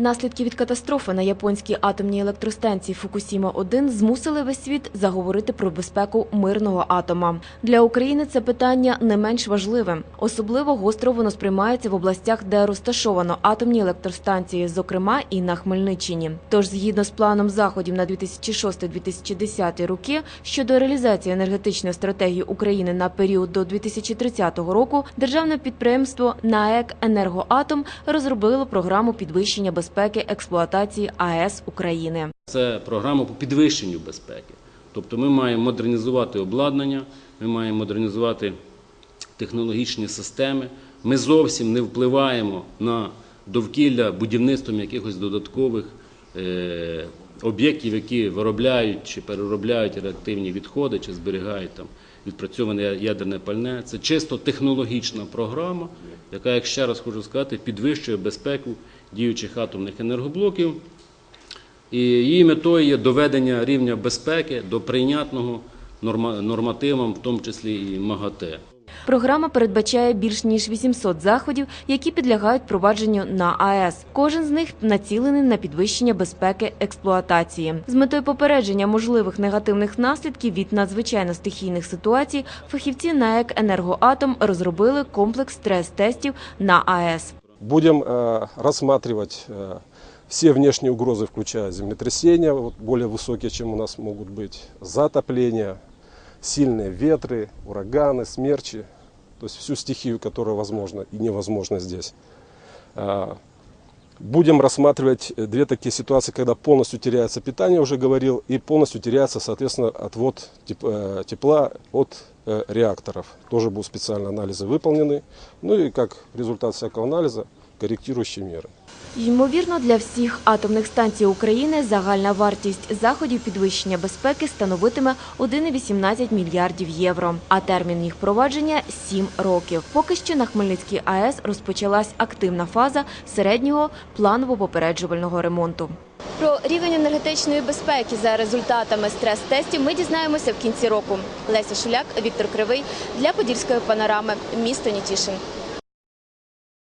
Наслідки від катастрофи на японській атомній електростанції Фукусіма-1 змусили весь світ заговорити про безпеку мирного атома. Для України це питання не менш важливе. Особливо гостро воно сприймається в областях, де розташовано атомні електростанції, зокрема і на Хмельниччині. Тож, згідно з планом заходів на 2006-2010 роки щодо реалізації енергетичної стратегії України на період до 2030 року, державне підприємство НАЕК «Енергоатом» розробило програму підвищення безпеки експлуатації АЕС України. Це програма по підвищенню безпеки. Тобто ми маємо модернізувати обладнання, ми маємо модернізувати технологічні системи. Ми зовсім не впливаємо на довкілля будівництвом якихось додаткових е, об'єктів, які виробляють чи переробляють реактивні відходи, чи зберігають там відпрацьоване ядерне пальне. Це чисто технологічна програма, яка, як ще раз хочу сказати, підвищує безпеку діючих атомних енергоблоків. І її метою є доведення рівня безпеки до прийнятного норма- нормативам, в тому числі і МАГАТЕ. Програма передбачає більш ніж 800 заходів, які підлягають провадженню на АЕС. Кожен з них націлений на підвищення безпеки експлуатації. З метою попередження можливих негативних наслідків від надзвичайно стихійних ситуацій фахівці НАЕК «Енергоатом» розробили комплекс стрес-тестів на АЕС. Будем э, рассматривать э, все внешние угрозы, включая землетрясения, вот, более высокие, чем у нас могут быть, затопление, сильные ветры, ураганы, смерчи, то есть всю стихию, которая возможна и невозможна здесь. А, Будем рассматривать э, две такие ситуации, когда полностью теряется питание, уже говорил, и полностью теряется, соответственно, отвод э, тепла от э, реакторов. Тоже будут специальные анализы выполнены. Ну и как результат всякого анализа, корректирующие меры. Ймовірно, для всіх атомних станцій України загальна вартість заходів підвищення безпеки становитиме 1,18 мільярдів євро, а термін їх провадження – 7 років. Поки що на Хмельницькій АЕС розпочалась активна фаза середнього планово-попереджувального ремонту. Про рівень енергетичної безпеки за результатами стрес-тестів ми дізнаємося в кінці року. Леся Шуляк, Віктор Кривий для Подільської панорами. Місто Нітішин.